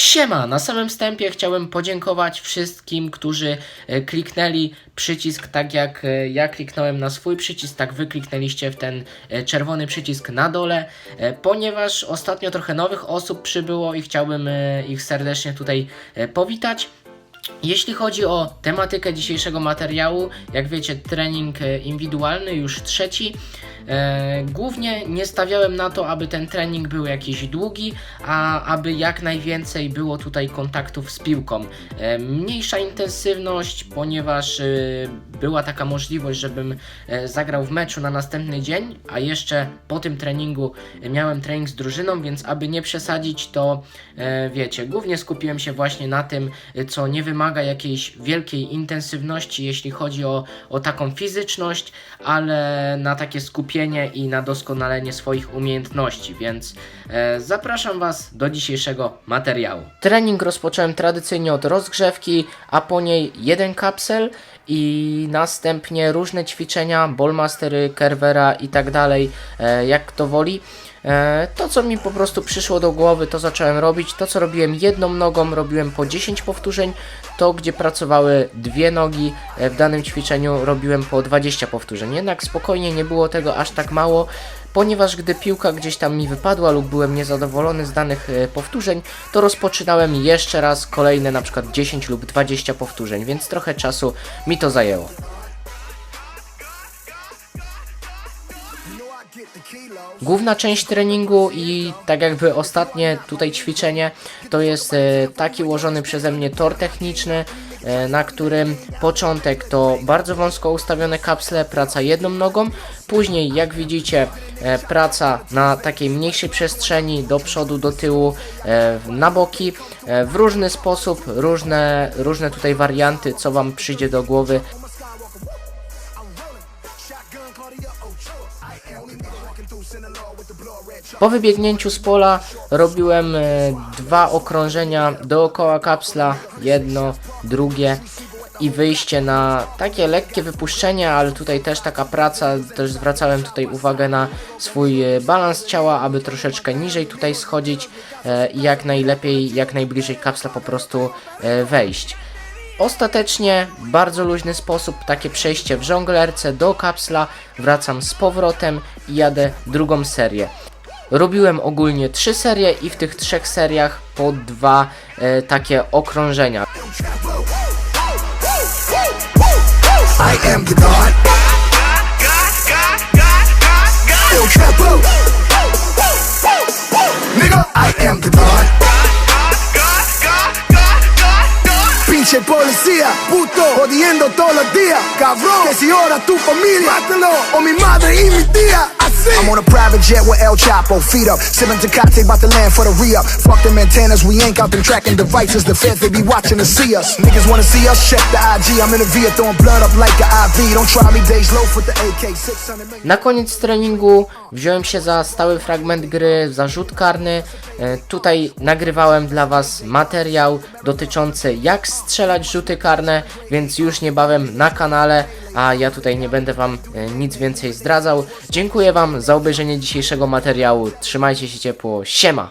Siema! Na samym wstępie chciałem podziękować wszystkim, którzy e, kliknęli przycisk tak jak e, ja kliknąłem na swój przycisk, tak wy kliknęliście w ten e, czerwony przycisk na dole, ponieważ ostatnio trochę nowych osób przybyło i chciałbym ich serdecznie tutaj powitać. Jeśli chodzi o tematykę dzisiejszego materiału, jak wiecie, trening indywidualny, już trzeci. E, głównie nie stawiałem na to, aby ten trening był jakiś długi, a aby jak najwięcej było tutaj kontaktów z piłką. E, mniejsza intensywność, ponieważ e, była taka możliwość, żebym zagrał w meczu na następny dzień, a jeszcze po tym treningu miałem trening z drużyną, więc aby nie przesadzić, to wiecie, głównie skupiłem się właśnie na tym, co nie wymaga jakiejś wielkiej intensywności, jeśli chodzi o, o taką fizyczność, ale na takie skupienie i na doskonalenie swoich umiejętności, więc e, zapraszam Was do dzisiejszego materiału. Trening rozpocząłem tradycyjnie od rozgrzewki, a po niej jeden kapsel i następnie różne ćwiczenia, ballmastery, kerwera i tak dalej, e, jak kto woli. E, To, co mi po prostu przyszło do głowy, to zacząłem robić. To, co robiłem jedną nogą, robiłem po 10 powtórzeń. To, gdzie pracowały dwie nogi e, w danym ćwiczeniu, robiłem po 20 powtórzeń. Jednak spokojnie nie było tego aż tak mało, ponieważ gdy piłka gdzieś tam mi wypadła lub byłem niezadowolony z danych e, powtórzeń, to rozpoczynałem jeszcze raz kolejne na przykład 10 lub 20 powtórzeń, więc trochę czasu mi to zajęło. Główna część treningu i tak jakby ostatnie tutaj ćwiczenie to jest e, taki ułożony przeze mnie tor techniczny, na którym początek to bardzo wąsko ustawione kapsle, praca jedną nogą, później jak widzicie e, praca na takiej mniejszej przestrzeni do przodu, do tyłu, e, na boki e, w różny sposób, różne, różne tutaj warianty, co Wam przyjdzie do głowy. Po wybiegnięciu z pola robiłem e, dwa okrążenia dookoła kapsla, jedno, drugie i wyjście na takie lekkie wypuszczenie, ale tutaj też taka praca, też zwracałem tutaj uwagę na swój e, balans ciała, aby troszeczkę niżej tutaj schodzić e, i jak najlepiej, jak najbliżej kapsla po prostu wejść. Ostatecznie bardzo luźny sposób, takie przejście w żonglerce do kapsla, wracam z powrotem i jadę drugą serię. Robiłem ogólnie trzy serie i w tych trzech seriach po dwa e, takie okrążenia. I am the. Pinche policía, puto, jodiendo todos los días, cabrón. Que si ora tu familia, mátalo, o mi madre y mi tía, así. I'm on a private jet with El Chapo, feet up, sipping Tecate, about to land for the re-up. Fuck them antennas, we ain't got them tracking devices. The feds, they be watching to see us. Niggas wanna see us, check the IG. I'm in V, throwing blood up like an IV. Don't try me, days low for the AK 600 million. Na koniec treningu wziąłem się za stały fragment gry, za rzut karny. E, Tutaj nagrywałem dla Was materiał dotyczący jak strzelać rzuty karne, więc już niebawem na kanale, a ja tutaj nie będę Wam e, nic więcej zdradzał. Dziękuję Wam za obejrzenie dzisiejszego materiału. Trzymajcie się ciepło. Siema!